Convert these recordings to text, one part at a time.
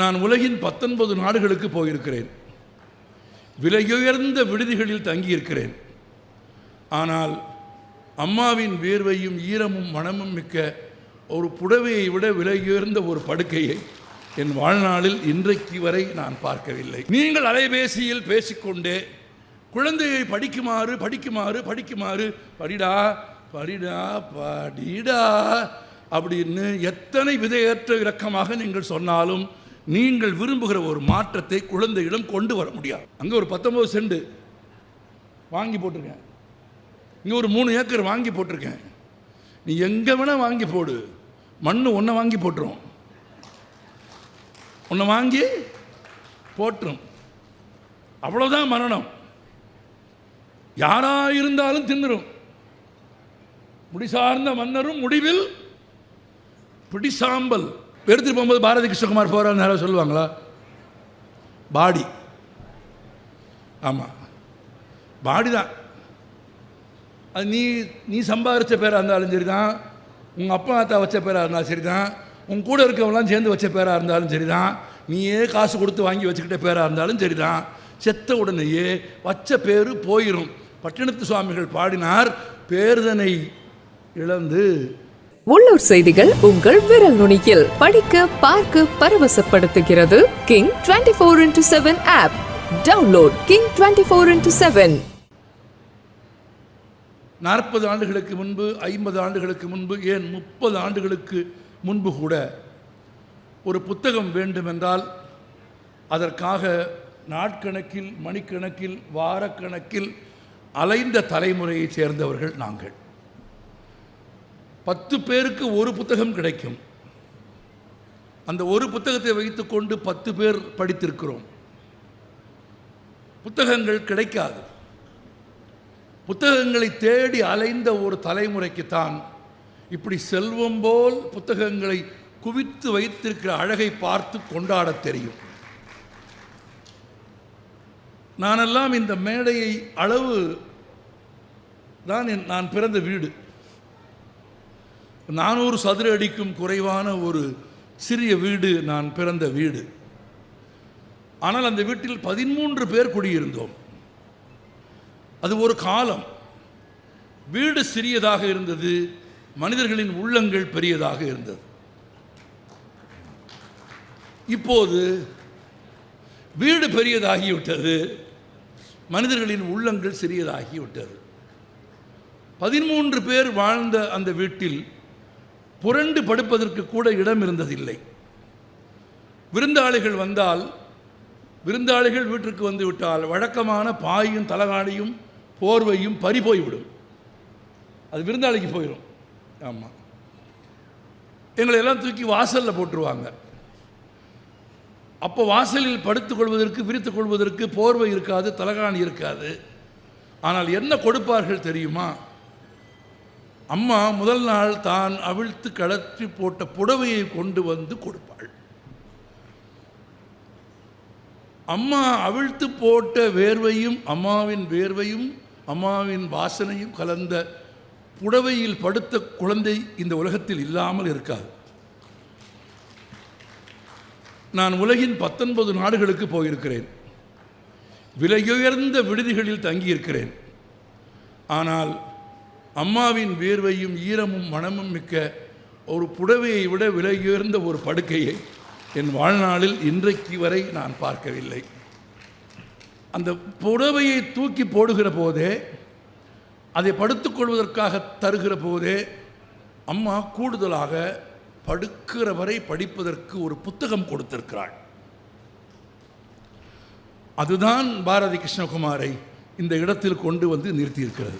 நான் உலகின் பத்தொன்பது நாடுகளுக்கு போயிருக்கிறேன். விலையுயர்ந்த விடுதிகளில் தங்கியிருக்கிறேன். ஆனால் அம்மாவின் வேர்வையும் ஈரமும் மனமும் மிக்க ஒரு புடவையை விட விலையுயர்ந்த ஒரு படுக்கையை என் வாழ்நாளில் இன்றைக்கு வரை நான் பார்க்கவில்லை. நீங்கள் அலைபேசியில் பேசிக்கொண்டே குழந்தையை படிக்குமாறு படிக்குமாறு படிக்குமாறு படிடா படிடா படிடா அப்படின்னு எத்தனை விதையற்ற இரக்கமாக நீங்கள் சொன்னாலும் நீங்கள் விரும்புகிற ஒரு மாற்றத்தை குழந்தையிடம் கொண்டு வர முடியாது. அங்கே ஒரு பத்தொன்பது செண்டு வாங்கி போட்டிருக்கேன். இங்கே ஒரு மூணு ஏக்கர் வாங்கி போட்டிருக்கேன். நீ எங்கே வேணால் வாங்கி போடு. மண் ஒன்றை வாங்கி போட்டுரும். ஒன்றை வாங்கி போட்டுரும். அவ்வளோதான் மரணம். யாராக இருந்தாலும் தின்னுரும். முடிசார்ந்த மன்னரும் முடிவில் பிடிசாம்பல். எடுத்துகிட்டு போகும்போது பாரதி கிருஷ்ணகுமார் போகிறான்னு யாராவது சொல்லுவாங்களா? பாடி. ஆமாம் பாடி தான். அது நீ நீ சம்பாதிச்ச பேராக இருந்தாலும் சரி தான் உங்கள் அப்பா அத்தா வச்ச பேராக இருந்தாலும் சரி தான் உன் கூட இருக்கவங்களாம் சேர்ந்து வச்ச பேராக இருந்தாலும் சரி தான் நீயே காசு கொடுத்து வாங்கி வச்சுக்கிட்ட பேராக இருந்தாலும் சரி தான் செத்த உடனேயே வச்ச பேர் போயிடும் பட்டினத்து சுவாமிகள் பாடினார். பேர்தனை இழந்து உள்ளூர் செய்திகள் உங்கள் விரல் நுனியில். படிக்க பார்க்க பரவசப்படுத்துகிறது king twenty four into seven app download king twenty four into seven நாற்பது ஆண்டுகளுக்கு முன்பு ஐம்பது ஆண்டுகளுக்கு முன்பு ஏன் முப்பது ஆண்டுகளுக்கு முன்பு கூட ஒரு புத்தகம் வேண்டுமென்றால் அதற்காக நாட்கணக்கில் மணிக்கணக்கில் வாரக்கணக்கில் அலைந்த தலைமுறையைச் சேர்ந்தவர்கள் நாங்கள். பத்து பேருக்கு ஒரு புத்தகம் கிடைக்கும். அந்த ஒரு புத்தகத்தை வைத்துக்கொண்டு பத்து பேர் படித்திருக்கிறோம். புத்தகங்கள் கிடைக்காது. புத்தகங்களை தேடி அலைந்த ஒரு தலைமுறைக்குத்தான் இப்படி செல்வம் போல் புத்தகங்களை குவித்து வைத்திருக்கிற அழகை பார்த்து கொண்டாடத் தெரியும். நானெல்லாம் இந்த மேடையை அளவு தான் என் நான் பிறந்த வீடு. நானூறு சதுர அடிக்கும் குறைவான ஒரு சிறிய வீடு நான் பிறந்த வீடு. ஆனால் அந்த வீட்டில் பதிமூன்று பேர் குடியிருந்தோம். அது ஒரு காலம். வீடு சிறியதாக இருந்தது மனிதர்களின் உள்ளங்கள் பெரியதாக இருந்தது. இப்போது வீடு பெரியதாகிவிட்டது மனிதர்களின் உள்ளங்கள் சிறியதாகிவிட்டது. பதிமூன்று பேர் வாழ்ந்த அந்த வீட்டில் புரண்டு படுப்பதற்கு கூட இடம் இருந்ததில்லை. விருந்தாளிகள் வந்தால் விருந்தாளிகள் வீட்டிற்கு வந்து விட்டால் வழக்கமான பாயும் தலகாணியும் போர்வையும் பறி போய்விடும். அது விருந்தாளிக்கு போயிடும் ஆமாம் எங்களை எல்லாம் தூக்கி வாசலில் போட்டுருவாங்க. அப்போ வாசலில் படுத்துக் கொள்வதற்கு விரித்துக் கொள்வதற்கு போர்வை இருக்காது தலகாணி இருக்காது. ஆனால் என்ன கொடுப்பார்கள் தெரியுமா? அம்மா முதல் நாள் தான் அவிழ்த்து கலற்றி போட்ட புடவையை கொண்டு வந்து கொடுப்பாள். அம்மா அவிழ்த்து போட்ட வேர்வையும் அம்மாவின் வேர்வையும் அம்மாவின் வாசனையும் கலந்த புடவையில் படுத்த குழந்தை இந்த உலகத்தில் இல்லாமல் இருக்காது. நான் உலகின் பத்தொன்பது நாடுகளுக்கு போயிருக்கிறேன். விலையுயர்ந்த விடுதிகளில் தங்கியிருக்கிறேன். ஆனால் அம்மாவின் வேர்வையும் ஈரமும் மனமும் மிக்க ஒரு புடவையை விட விலையுயர்ந்த ஒரு படுக்கையை என் வாழ்நாளில் இன்றைக்கு வரை நான் பார்க்கவில்லை. அந்த புடவையை தூக்கி போடுகிற போதே அதை படுத்துக்கொள்வதற்காக தருகிற போதே அம்மா கூடுதலாக படுக்கிற வரை படிப்பதற்கு ஒரு புத்தகம் கொடுத்திருக்கிறாள். அதுதான் பாரதி கிருஷ்ணகுமாரை இந்த இடத்தில் கொண்டு வந்து நிறுத்தியிருக்கிறது.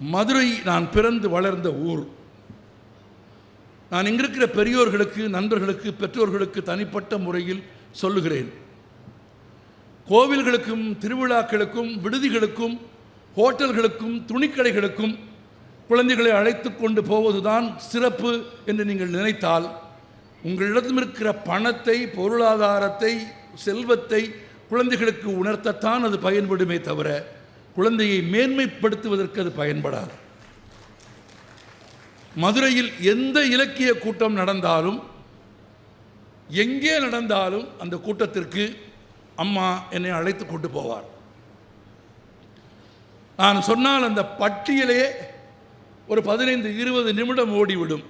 மதுரை நான் பிறந்து வளர்ந்த ஊர். நான் இங்கிருக்கிற பெரியோர்களுக்கு நண்பர்களுக்கு பெற்றோர்களுக்கு தனிப்பட்ட முறையில் சொல்லுகிறேன். கோவில்களுக்கும் திருவிழாக்களுக்கும் விடுதிகளுக்கும் ஹோட்டல்களுக்கும் துணிக்கடைகளுக்கும் குழந்தைகளை அழைத்து கொண்டு போவதுதான் சிறப்பு என்று நீங்கள் நினைத்தால் உங்களிடம் இருக்கிற பணத்தை பொருளாதாரத்தை செல்வத்தை குழந்தைகளுக்கு உணர்த்தத்தான் அது பயன்படுமே தவிர குழந்தையை மேன்மைப்படுத்துவதற்கு அது பயன்படாது. மதுரையில் எந்த இலக்கிய கூட்டம் நடந்தாலும் எங்கே நடந்தாலும் அந்த கூட்டத்திற்கு அம்மா என்னை அழைத்து கொண்டு போவார். நான் சொன்னால் அந்த பட்டியலே ஒரு பதினைந்து இருபது நிமிடம் ஓடிவிடும்.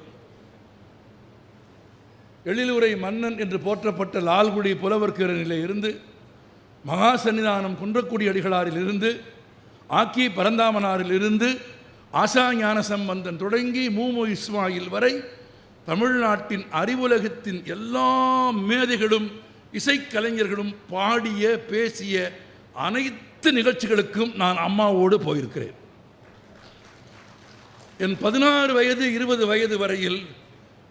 எழிலுரை மன்னன் என்று போற்றப்பட்ட லால்குடி புலவர்கிற இருந்து மகா சன்னிதானம் குன்றக்குடி அடிகளாரில் இருந்து ஆக்கி பரந்தாமனாரிலிருந்து ஆசா ஞான சம்பந்தன் தொடங்கி மூமு இஸ்மாயில் வரை தமிழ்நாட்டின் அறிவுலகத்தின் எல்லா மேதைகளும் இசைக்கலைஞர்களும் பாடிய பேசிய அனைத்து நிகழ்ச்சிகளுக்கும் நான் அம்மாவோடு போயிருக்கிறேன். என் பதினாறு வயது இருபது வயது வரையில்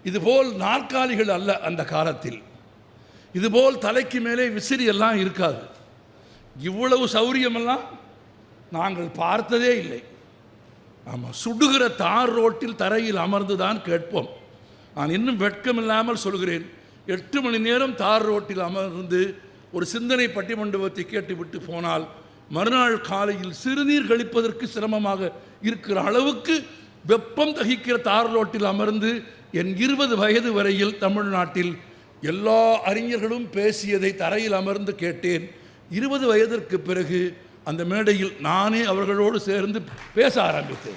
இதுபோல் நாற்காலிகள் அல்ல அந்த காலத்தில். இதுபோல் தலைக்கு மேலே விசிறி எல்லாம் இருக்காது. இவ்வளவு சௌரியமெல்லாம் நாங்கள் பார்த்ததே இல்லை. ஆமாம் சுடுகிற தார் ரோட்டில் தரையில் அமர்ந்து தான் கேட்போம். நான் இன்னும் வெட்கமில்லாமல் சொல்கிறேன். எட்டு மணி நேரம் தார் ரோட்டில் அமர்ந்து ஒரு சிந்தனை பட்டிமண்டபத்தை கேட்டுவிட்டு போனால் மறுநாள் காலையில் சிறுநீர் கழிப்பதற்கு சிரமமாக இருக்கிற அளவுக்கு வெப்பம் தகிக்கிற தார் ரோட்டில் அமர்ந்து என் இருபது வயது வரையில் தமிழ்நாட்டில் எல்லா அறிஞர்களும் பேசியதை தரையில் அமர்ந்து கேட்டேன். இருபது வயதிற்கு பிறகு அந்த மேடையில் நானே அவர்களோடு சேர்ந்து பேச ஆரம்பித்தேன்.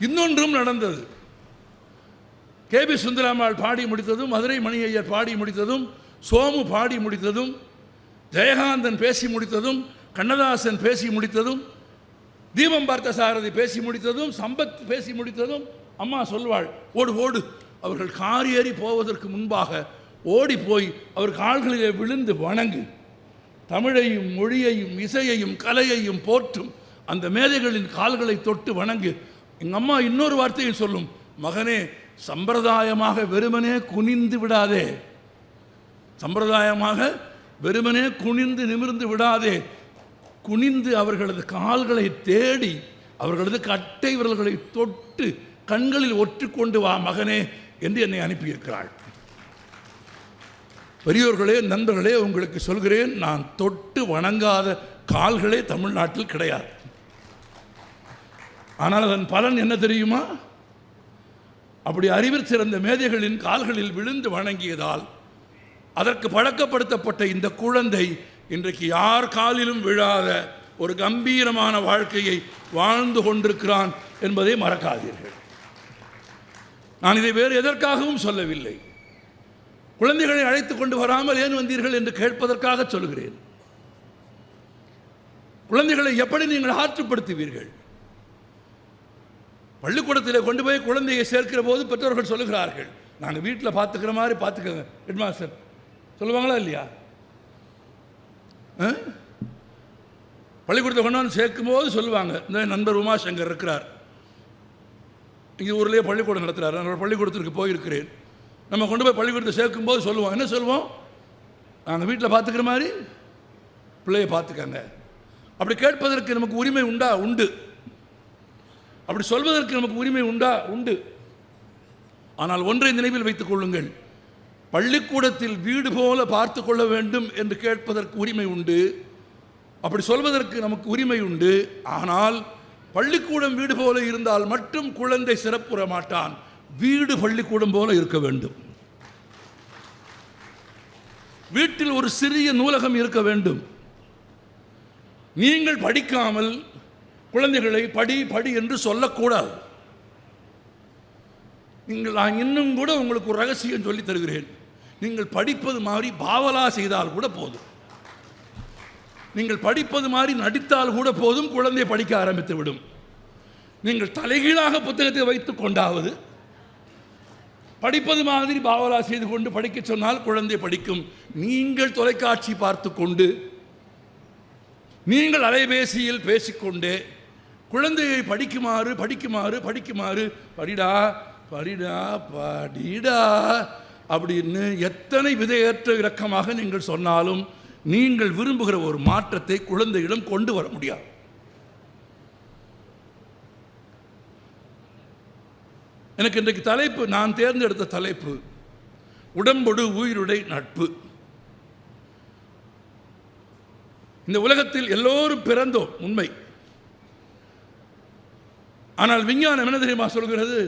இன்னொன்றும் நடந்தது. கே. பி. சுந்தராமாள் பாடி முடித்ததும் மதுரை மணி ஐயர் பாடி முடித்ததும் சோமு பாடி முடித்ததும் ஜெயகாந்தன் பேசி முடித்ததும் கண்ணதாசன் பேசி முடித்ததும் தீபம் பார்த்த சாரதி பேசி முடித்ததும் சம்பத் பேசி முடித்ததும் அம்மா சொல்வாள் ஓடு ஓடு. அவர்கள் கார் ஏறி போவதற்கு முன்பாக ஓடி போய் அவர் கால்களிலே விழுந்து வணங்கு. தமிழையும் மொழியையும் இசையையும் கலையையும் போற்றும் அந்த மேதைகளின் கால்களை தொட்டு வணங்கு. எங்கள் அம்மா இன்னொரு வார்த்தையை சொல்லும். மகனே சம்பிரதாயமாக வெறுமனே குனிந்து விடாதே. சம்பிரதாயமாக வெறுமனே குனிந்து நிமிர்ந்து விடாதே. குனிந்து அவர்களது கால்களை தேடி அவர்களது கட்டை விரல்களை தொட்டு கண்களில் ஒற்றுக்கொண்டு வா மகனே என்று என்னை அனுப்பியிருக்கிறாள். பெரியோர்களே நண்பர்களே உங்களுக்கு சொல்கிறேன் நான் தொட்டு வணங்காத கால்களே தமிழ்நாட்டில் கிடையாது. ஆனால் அதன் பலன் என்ன தெரியுமா? அப்படி அறிவில் சிறந்த மேதைகளின் கால்களில் விழுந்து வணங்கியதால் அதற்கு பழக்கப்படுத்தப்பட்ட இந்த குழந்தை இன்றைக்கு யார் காலிலும் விழாத ஒரு கம்பீரமான வாழ்க்கையை வாழ்ந்து கொண்டிருக்கிறான் என்பதை மறக்காதீர்கள். நான் இதை வேறு எதற்காகவும் சொல்லவில்லை. குழந்தைகளை அழைத்து கொண்டு வராமல் ஏன் வந்தீர்கள் என்று கேட்பதற்காக சொல்கிறேன். குழந்தைகளை எப்படி நீங்கள் ஆற்றுப்படுத்துவீர்கள்? பள்ளிக்கூடத்தில் கொண்டு போய் குழந்தையை சேர்க்கிற போது பெற்றோர்கள் சொல்லுகிறார்கள். நாங்கள் வீட்டில் பார்த்துக்கிற மாதிரி பார்த்துக்கோங்க ஹெட்மாஸ்டர் சொல்லுவாங்களா இல்லையா? ஆ? பள்ளிக்கூடத்தில் கொண்டு வந்து சேர்க்கும் போது சொல்லுவாங்க இந்த நண்பர் உமாசங்கர் இருக்கிறார். இங்கே ஊர்லேயே பள்ளிக்கூடம் நடத்துகிறார் நான் பள்ளிக்கூடத்திற்கு போயிருக்கிறேன். நம்ம கொண்டு போய் பள்ளிக்கூடத்தை சேர்க்கும் போது சொல்லுவோம். என்ன சொல்லுவோம்? நாங்கள் வீட்டில் பார்த்துக்கிற மாதிரி பிள்ளையை பார்த்துக்கங்க அப்படி கேட்பதற்கு நமக்கு உரிமை உண்டா? உண்டு. அப்படி சொல்வதற்கு நமக்கு உரிமை உண்டா? உண்டு. ஆனால் ஒன்றை நினைவில் வைத்துக் கொள்ளுங்கள். பள்ளிக்கூடத்தில் வீடு போல பார்த்து கொள்ள வேண்டும் என்று கேட்பதற்கு உரிமை உண்டு. அப்படி சொல்வதற்கு நமக்கு உரிமை உண்டு. ஆனால் பள்ளிக்கூடம் வீடு போல இருந்தால் மட்டும் குழந்தை சிறப்புற மாட்டான். வீடு பள்ளிக்கூடம் போல இருக்க வேண்டும். வீட்டில் ஒரு சிறிய நூலகம் இருக்க வேண்டும். நீங்கள் படிக்காமல் குழந்தைகளை படி படி என்று சொல்லக்கூடாது. நீங்கள் நான் இன்னும் கூட உங்களுக்கு ஒரு ரகசியம் சொல்லி தருகிறேன். நீங்கள் படிப்பது மாதிரி பாவலா செய்தால் கூட போதும். நீங்கள் படிப்பது மாதிரி நடித்தால் கூட போதும் குழந்தை படிக்க ஆரம்பித்து விடும். நீங்கள் தலைகீழாக புத்தகத்தை வைத்துக் கொண்டாவது படிப்பது மாதிரி பாவலா செய்து கொண்டு படிக்க சொன்னால் குழந்தை படிக்கும். நீங்கள் தொலைக்காட்சி பார்த்து கொண்டு நீங்கள் அலைபேசியில் பேசிக்கொண்டே குழந்தையை படிக்குமாறு படிக்குமாறு படிக்குமாறு படிடா படிடா படிடா அப்படின்னு எத்தனை விதையற்ற இரக்கமாக நீங்கள் சொன்னாலும் நீங்கள் விரும்புகிற ஒரு மாற்றத்தை குழந்தையிடம் கொண்டு வர முடியாது. எனக்கு இன்றைக்கு தலைப்பு நான் தேர்ந்தெடுத்த தலைப்பு உடம்பொடு உயிருடை நட்பு. இந்த உலகத்தில் எல்லோரும் பிறந்தோம் உண்மை. ஆனால் விஞ்ஞானம் என்ன தெரியுமா சொல்கிறது?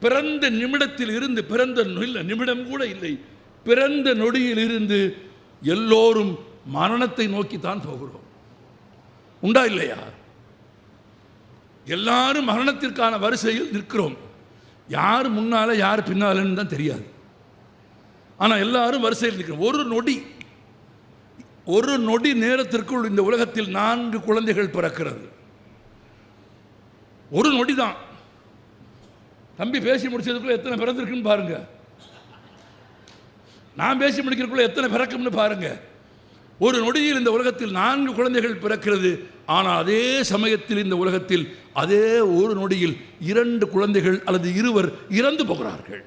பிறந்த நிமிடத்தில் இருந்து பிறந்த இல்லை நிமிடம் கூட இல்லை பிறந்த நொடியில் இருந்து எல்லோரும் மரணத்தை நோக்கித்தான் போகிறோம். உண்டா இல்லையா? எல்லாரும் மரணத்திற்கான வரிசையில் நிற்கிறோம். யார் முன்னால யார் பின்னாலன்னு தான் தெரியாது. ஆனால் எல்லாரும் வரிசையில் நிற்கிறோம். ஒரு நொடி ஒரு நொடி நேரத்திற்குள் இந்த உலகத்தில் நான்கு குழந்தைகள் பிறக்கிறது. ஒரு நொடி தான். தம்பி பேசி முடிச்சதுக்குள்ள எத்தனை பிறந்திருக்குன்னு பாருங்க. நான் பேசி முடிக்கிறதுக்குள்ள எத்தனை பிறக்கும்னு பாருங்க. ஒரு நொடியில் இந்த உலகத்தில் நான்கு குழந்தைகள் பிறக்கிறது. ஆனால் அதே சமயத்தில் இந்த உலகத்தில் அதே ஒரு நொடியில் இரண்டு குழந்தைகள் அல்லது இருவர் இறந்து போகிறார்கள்.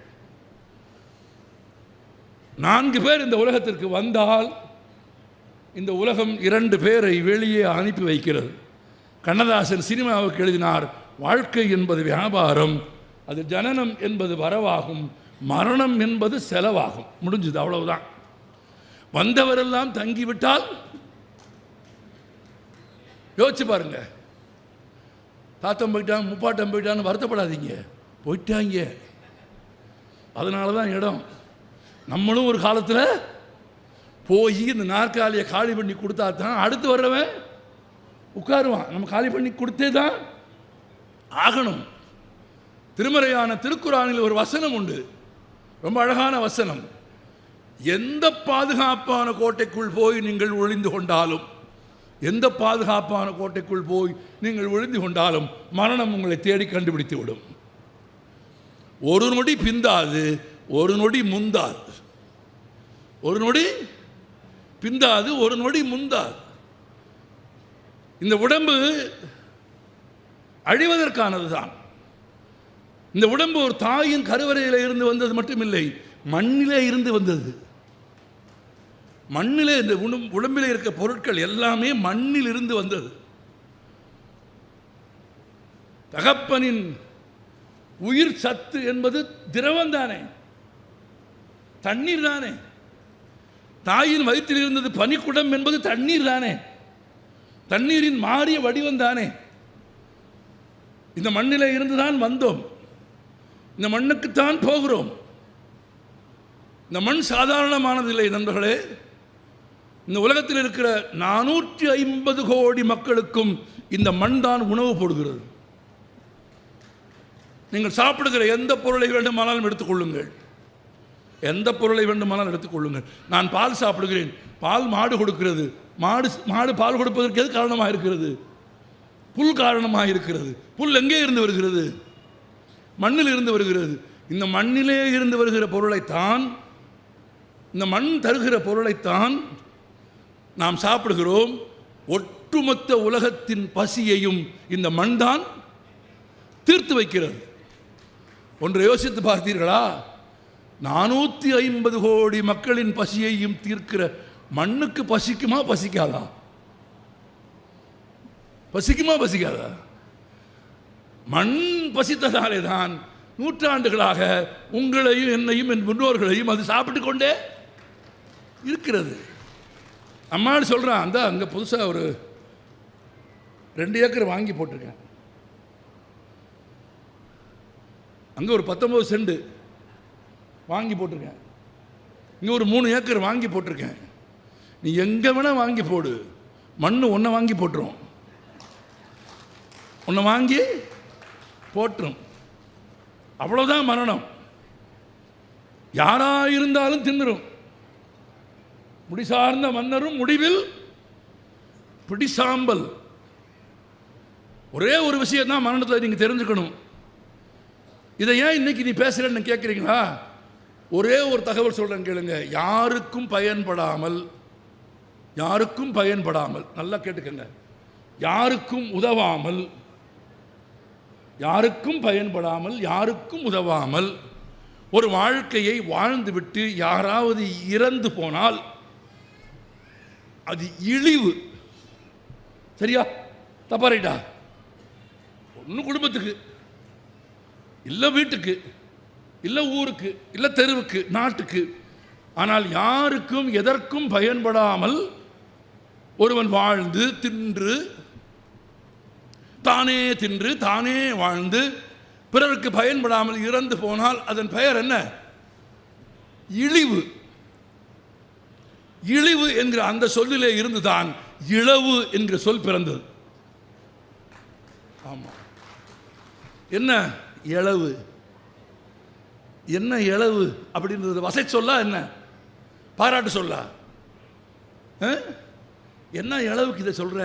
நான்கு பேர் இந்த உலகத்திற்கு வந்தால் இந்த உலகம் இரண்டு பேரை வெளியே அனுப்பி வைக்கிறது. கண்ணதாசன் சினிமாவுக்கு எழுதினார் வாழ்க்கை என்பது வியாபாரம் அது ஜனனம் என்பது வரவாகும் மரணம் என்பது செலவாகும். முடிஞ்சது அவ்வளவுதான். வந்தவரெல்லாம் தங்கிவிட்டால்? யோசிச்சு பாருங்க. தாத்தம் போயிட்டான் முப்பாட்டம் போயிட்டான்னு வருத்தப்படாதீங்க. போயிட்டாங்க. அதனால தான் இடம். நம்மளும் ஒரு காலத்தில் போய் இந்த நாற்காலியை காலி பண்ணி கொடுத்தா தான் அடுத்து வர்றவன் உட்காருவான். நம்ம காலி பண்ணி கொடுத்தே தான் ஆகணும். திருமறையான திருக்குறானில் ஒரு வசனம் உண்டு. ரொம்ப அழகான வசனம். எந்த பாதுகாப்பான கோட்டைக்குள் போய் நீங்கள் ஒளிந்து கொண்டாலும் எந்த பாதுகாப்பான கோட்டைக்குள் போய் நீங்கள் ஒளிந்து கொண்டாலும் மரணம் உங்களை தேடி கண்டுபிடித்து விடும். ஒரு நொடி பிந்தாது ஒரு நொடி முந்தாது. ஒரு நொடி பிந்தாது ஒரு நொடி முந்தாது. இந்த உடம்பு அழிவதற்கானது தான் இந்த உடம்பு ஒரு தாயின் கருவறையில் இருந்து வந்தது மட்டுமில்லை மண்ணிலே இருந்து வந்தது. மண்ணிலே இந்த உடம்- உடம்பிலே இருக்க பொருட்கள் எல்லாமே மண்ணில் இருந்து வந்தது. தகப்பனின் உயிர் சத்து என்பது திரவம் தானே. தண்ணீர் தானே. தாயின் வயிற்றில் இருந்தது பனிக்குடம் என்பது தண்ணீர் தானே. தண்ணீரின் மாறிய வடிவம் தானே. இந்த மண்ணிலே இருந்துதான் வந்தோம். இந்த மண்ணுக்குத்தான் போகிறோம். இந்த மண் சாதாரணமானதில்லை நண்பர்களே. இந்த உலகத்தில் இருக்கிற நானூற்றி ஐம்பது கோடி மக்களுக்கும் இந்த மண் தான் உணவு போடுகிறது. நீங்கள் சாப்பிடுகிற எந்த பொருளை வேண்டுமானாலும் எடுத்துக்கொள்ளுங்கள் எந்த பொருளை வேண்டுமானாலும் எடுத்துக்கொள்ளுங்கள் நான் பால் சாப்பிடுகிறேன். பால் மாடு கொடுக்கிறது. மாடு மாடு பால் கொடுப்பதற்கு எது காரணமாக இருக்கிறது? புல் காரணமாக இருக்கிறது. புல் எங்கே இருந்து வருகிறது? மண்ணில் இருந்து வருகிறது. இந்த மண்ணிலே இருந்து வருகிற பொருளைத்தான் இந்த மண் தருகிற பொருளைத்தான் நாம் சாப்பிடுகிறோம். ஒட்டுமொத்த உலகத்தின் பசியையும் இந்த மண் தான் தீர்த்து வைக்கிறது. ஒன்றை யோசித்து பார்த்தீர்களா? நானூற்றி ஐம்பது கோடி மக்களின் பசியையும் தீர்க்கிற மண்ணுக்கு பசிக்குமா பசிக்காதா? பசிக்குமா பசிக்காதா? மண் பசித்ததாலே தான் நூற்றாண்டுகளாக உங்களையும் என்னையும் என் முன்னோர்களையும் அது சாப்பிட்டு கொண்டே இருக்கிறது. அம்மாடு சொல்கிறான் அந்த அங்கே புதுசாக ஒரு ரெண்டு ஏக்கர் வாங்கி போட்டிருக்கேன். அங்கே ஒரு பத்தொம்பது செண்டு வாங்கி போட்டிருக்கேன். இங்கே ஒரு மூணு ஏக்கர் வாங்கி போட்டிருக்கேன். நீ எங்கே வேணால் வாங்கி போடு. மண் ஒன்றை வாங்கி போட்டுரும். ஒன்றை வாங்கி போட்டுரும். அவ்வளோதான் மரணம். யாராக இருந்தாலும் தின்னுரும். முடிசார்ந்த மன்னரும் முடிவில் பிடிசாம்பல். ஒரே ஒரு விஷயம் தான் மரணத்தில் நீங்கள் தெரிஞ்சுக்கணும். இதை ஏன் இன்னைக்கு நீ பேசுகிறேன்னு கேட்குறீங்களா ஒரே ஒரு தகவல் சொல்கிறேன் கேளுங்க. யாருக்கும் பயன்படாமல் யாருக்கும் பயன்படாமல் நல்லா கேட்டுக்கங்க. யாருக்கும் உதவாமல் யாருக்கும் பயன்படாமல் யாருக்கும் உதவாமல் ஒரு வாழ்க்கையை வாழ்ந்துவிட்டு யாராவது இறந்து போனால் அது இழிவு. சரியா? தப்பா ரைட்டா? ஒன்று குடும்பத்துக்கு இல்லை வீட்டுக்கு இல்லை ஊருக்கு இல்லை தெருவுக்கு நாட்டுக்கு. ஆனால் யாருக்கும் எதற்கும் பயன்படாமல் ஒருவன் வாழ்ந்து தின்று தானே தின்று தானே வாழ்ந்து பிறருக்கு பயன்படாமல் இறந்து போனால் அதன் பெயர் என்ன? இழிவு. இழிவு என்கிற அந்த சொல்லிலே இருந்துதான் இழவு என்கிற சொல் பிறந்தது. ஆமாம் என்ன இழவு? என்ன இழவு அப்படின்றது வசை சொல்லா என்ன? பாராட்டு சொல்லா. ஆ? என்ன இளவுக்கு இதை சொல்கிற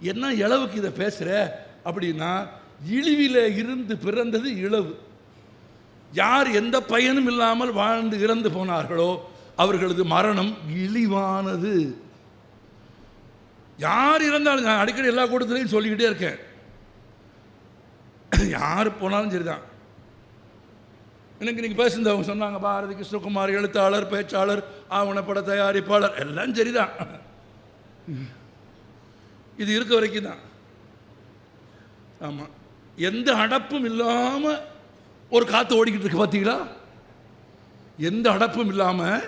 என்ன இளவுக்கு இதை பேசுகிற அப்படின்னா இழிவில் இருந்து பிறந்தது இழவு. யார் எந்த பயனும் இல்லாமல் வாழ்ந்து இறந்து போனார்களோ அவர்களது மரணம் இழிவானது. யார் இருந்தாலும் நான் அடிக்கடி எல்லா கூட்டத்திலையும் சொல்லிக்கிட்டே இருக்கேன். யார் போனாலும் சரிதான். எனக்கு நீங்கள் பேசுனவங்க சொன்னாங்க பாரதி கிருஷ்ணகுமார் எழுத்தாளர் பேச்சாளர் ஆவணப்பட தயாரிப்பாளர் எல்லாம் சரிதான். இது இருக்க வரைக்கும் தான். ஆமாம் எந்த அடப்பும் இல்லாமல் ஒரு காற்று ஓடிக்கிட்டு இருக்கு பார்த்தீங்களா எந்த அடப்பும் இல்லாமல்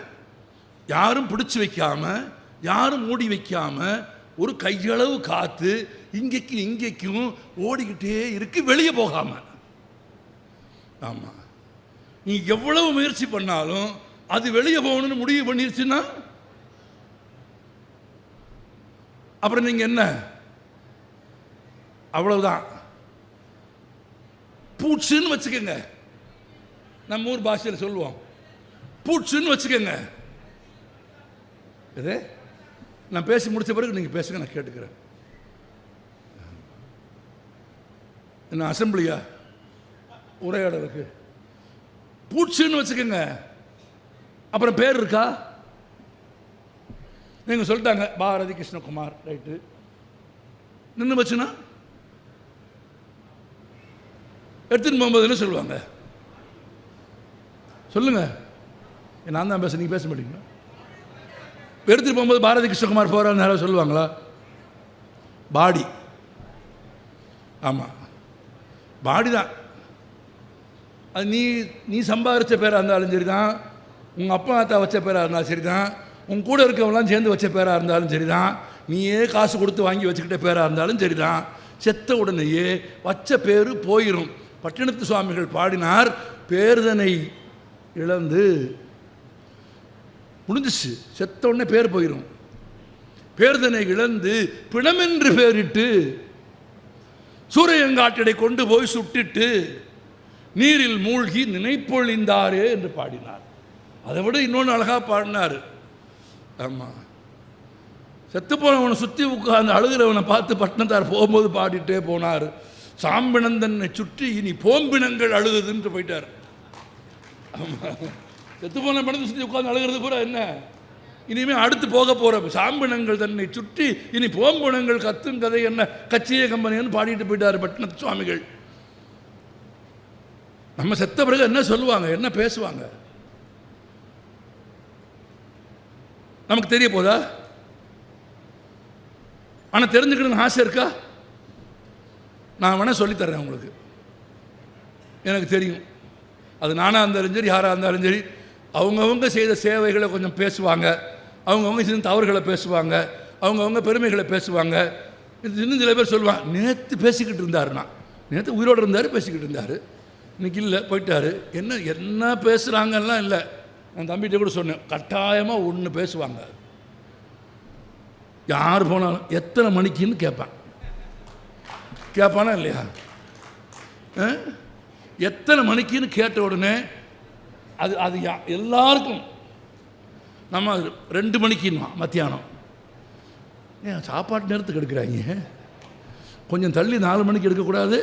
யாரும் பிடிச்சு வைக்காம யாரும் மூடி வைக்காம ஒரு கையளவு காத்து இங்கேக்கும் இங்கேக்கும் ஓடிக்கிட்டே இருக்கு வெளியே போகாம. ஆமாம் நீ எவ்வளவு முயற்சி பண்ணாலும் அது வெளியே போகணும்னு முடிவு பண்ணிருச்சுன்னா? அப்புறம் நீங்க என்ன? அவ்வளவுதான். பூச்சுன்னு வச்சுக்கோங்க. நம்ம ஊர் பாஷையில் சொல்லுவோம். பூச்சுன்னு வச்சுக்கோங்க. இது? நான் பேசி முடிச்ச பிறகு நீங்கள் பேசுங்க நான் கேட்டுக்கிறேன். என்ன அசம்பிளியா? உரையாடலுக்கு. பூச்சின்னு வச்சுக்கோங்க. அப்புறம் பேர் இருக்கா? நீங்கள் சொல்லிட்டாங்க பாரதி கிருஷ்ணகுமார் ரைட்டு. நின்று வச்சுனா எடுத்துன்னு போகும்போதுன்னு சொல்லுவாங்க? சொல்லுங்க. நான் தான் பேச நீங்கள் பேச மாட்டீங்களா? எடுத்துட்டு போகும்போது பாரதி கிருஷ்ணகுமார் போகிறான்னு யாராவது சொல்லுவாங்களா? பாடி. ஆமாம் பாடி தான் அது நீ நீ சம்பாதிச்ச பேராக இருந்தாலும் சரி தான் உங்கள் அப்பா அத்தா வச்ச பேராக இருந்தாலும் சரி தான் உன் கூட இருக்கவங்களாம் சேர்ந்து வச்ச பேராக இருந்தாலும் சரி தான் நீயே காசு கொடுத்து வாங்கி வச்சுக்கிட்ட பேராக இருந்தாலும் சரி தான் செத்த உடனேயே வச்ச பேர் போயிடும் பட்டினத்து சுவாமிகள் பாடினார் பேர்தனை இழந்து முடிஞ்சிச்சு. செத்த உடனே பேர் போயிடும் பேர்தனை இழந்து பிணமென்று பேரிட்டு சூரியங்காட்டடை கொண்டு போய் சுட்டிட்டு நீரில் மூழ்கி நினைப்பொழிந்தாரே என்று பாடினார். அதை விட இன்னொன்று அழகாக பாடினார். ஆமாம் செத்து போனவனை சுற்றி உட்கார்ந்து அழுகிறவனை பார்த்து பட்டினத்தார் போகும்போது பாடிட்டே போனார். சாம்பிணந்தன்னை சுற்றி இனி போம்பினங்கள் அழுகுதுன்ட்டு போயிட்டார். ஆமாம் செத்து போன பணத்தை சுற்றி உட்காந்து அழுகிறது பூரா என்ன? இனிமே அடுத்து போக போற சாம்பிணங்கள் தன்னை சுற்றி இனி போம்பிணங்கள் கத்தும் கதை என்ன? கச்சிய கம்பெனின்னு பாடிட்டு போயிட்டார் பட்டினத்து சுவாமிகள். நம்ம செத்த பிறகு என்ன சொல்லுவாங்க? என்ன பேசுவாங்க? நமக்கு தெரிய போதா? ஆனால் தெரிஞ்சுக்கணும்னு ஆசை இருக்கா? நான் வேணால் சொல்லித்தர்றேன் உங்களுக்கு. எனக்கு தெரியும். அது நானாக இருந்தாலும் சரி யாராக இருந்தாலும் சரி அவங்கவுங்க செய்த சேவைகளை கொஞ்சம் பேசுவாங்க. அவங்கவுங்க செய்த தவறுகளை பேசுவாங்க. அவங்கவுங்க பெருமைகளை பேசுவாங்க. இது இன்னும் சில பேர் சொல்லுவாங்க நேற்று பேசிக்கிட்டு இருந்தாருண்ணா. நேற்று உயிரோடு இருந்தார் பேசிக்கிட்டு இருந்தார். இன்னைக்கு இல்லை போயிட்டாரு. என்ன என்ன பேசுகிறாங்கலாம் இல்லை. நான் தம்பிகிட்ட கூட சொன்னேன் கட்டாயமாக ஒன்று பேசுவாங்க. யார் போனாலும் எத்தனை மணிக்குன்னு கேட்பேன். கேட்பானா இல்லையா? ஆ? எத்தனை மணிக்குன்னு கேட்ட உடனே அது அது யா- எல்லாருக்கும். நம்ம அது ரெண்டு மணிக்குன்னா மத்தியானம். ஏன் சாப்பாட்டு நேரத்துக்கு எடுக்கிறாங்க கொஞ்சம் தள்ளி நாலு மணிக்கு எடுக்கக்கூடாது?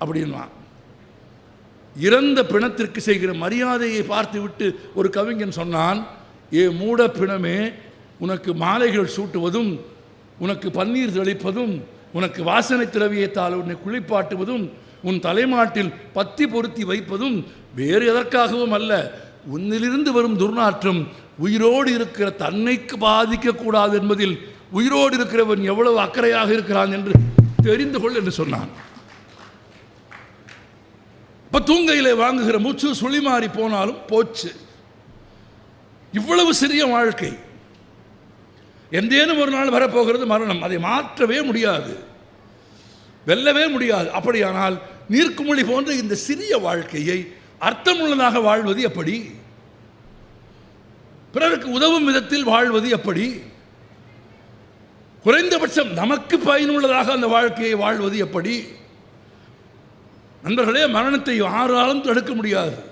அப்படின்வான் இறந்த பிணத்திற்கு செய்கிற மரியாதையை பார்த்து விட்டு ஒரு கவிஞன் சொன்னான் ஏ மூட பிணமே உனக்கு மாலைகள் சூட்டுவதும் உனக்கு பன்னீர் தெளிப்பதும் உனக்கு வாசனை திரவியத்தால் உன்னை குளிப்பாட்டுவதும் உன் தலைமாட்டில் பத்தி பொருத்தி வைப்பதும் வேறு எதற்காகவும் அல்ல. உன்னிலிருந்து வரும் துர்நாற்றம் உயிரோடு இருக்கிற தன்னைக்கு பாதிக்கக்கூடாது என்பதில் உயிரோடு இருக்கிறவன் எவ்வளவு அக்கறையாக இருக்கிறான் என்று தெரிந்து கொள் என்று சொன்னான். இப்போ தூங்கையிலே வாங்குகிற மூச்சு சுழி மாறி போனாலும் போச்சு. இவ்வளவு சிறிய வாழ்க்கை. எந்தேனும் ஒரு நாள் வரப்போகிறது மரணம். அதை மாற்றவே முடியாது. வெல்லவே முடியாது. அப்படியானால் நீர்க்குமொழி போன்ற இந்த சிறிய வாழ்க்கையை அர்த்தமுள்ளதாக வாழ்வது எப்படி? பிறருக்கு உதவும் விதத்தில் வாழ்வது எப்படி? குறைந்தபட்சம் நமக்கு பயனுள்ளதாக அந்த வாழ்க்கையை வாழ்வது எப்படி? நண்பர்களே மரணத்தை யாராலும் தடுக்க முடியாது.